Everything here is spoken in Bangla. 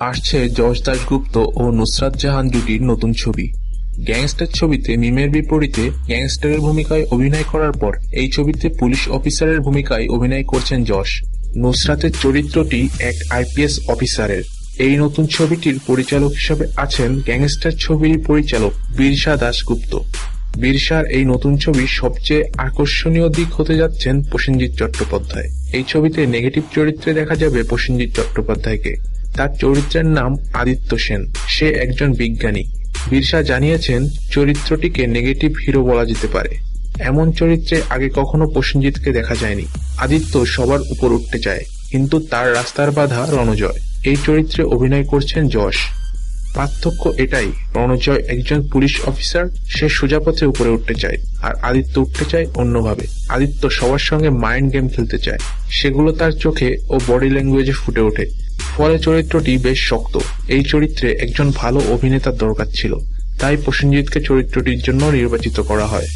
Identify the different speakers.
Speaker 1: আসছে যশ দাশগুপ্ত ও নুসরাত জাহান জুটির নতুন ছবি। গ্যাংস্টার ছবিতে মিমের বিপরীতে গ্যাংস্টারের ভূমিকায় অভিনয় করার পর এই ছবিতে পুলিশ অফিসারের ভূমিকায় অভিনয় করছেন যশ নুসরাতের চরিত্রটি এক আইপিএস অফিসারের। এই নতুন ছবিটির পরিচালক হিসেবে আছেন গ্যাংস্টার ছবির পরিচালক বীরসা দাশগুপ্ত। বীরসার এই নতুন ছবির সবচেয়ে আকর্ষণীয় দিক হতে যাচ্ছেন প্রসেনজিৎ চট্টোপাধ্যায়। এই ছবিতে নেগেটিভ চরিত্রে দেখা যাবে প্রসেনজিৎ চট্টোপাধ্যায়কে। তার চরিত্রের নাম আদিত্য সেন। সে একজন বিজ্ঞানী। বীরসা জানিয়েছেন, চরিত্রটিকে নেগেটিভ হিরো বলা যেতে পারে। এমন চরিত্রে আগে কখনো প্রসেনজিৎকে দেখা যায়নি। আদিত্য সবার উপর উঠতে চায়, কিন্তু তার রাস্তার বাধা রণজয়। এই চরিত্রে অভিনয় করছেন যশ। পার্থক্য এটাই, রণজয় একজন পুলিশ অফিসার, সে সোজা পথে উপরে উঠতে চায়, আর আদিত্য উঠতে চায় অন্যভাবে। আদিত্য সবার সঙ্গে মাইন্ড গেম খেলতে চায়। সেগুলো তার চোখে ও বডি ল্যাঙ্গুয়েজে ফুটে ওঠে। ফলে চরিত্রটি বেশ শক্ত। এই চরিত্রে একজন ভালো অভিনেতার দরকার ছিল, তাই প্রসেনজিৎকে চরিত্রটির জন্য নির্বাচিত করা হয়।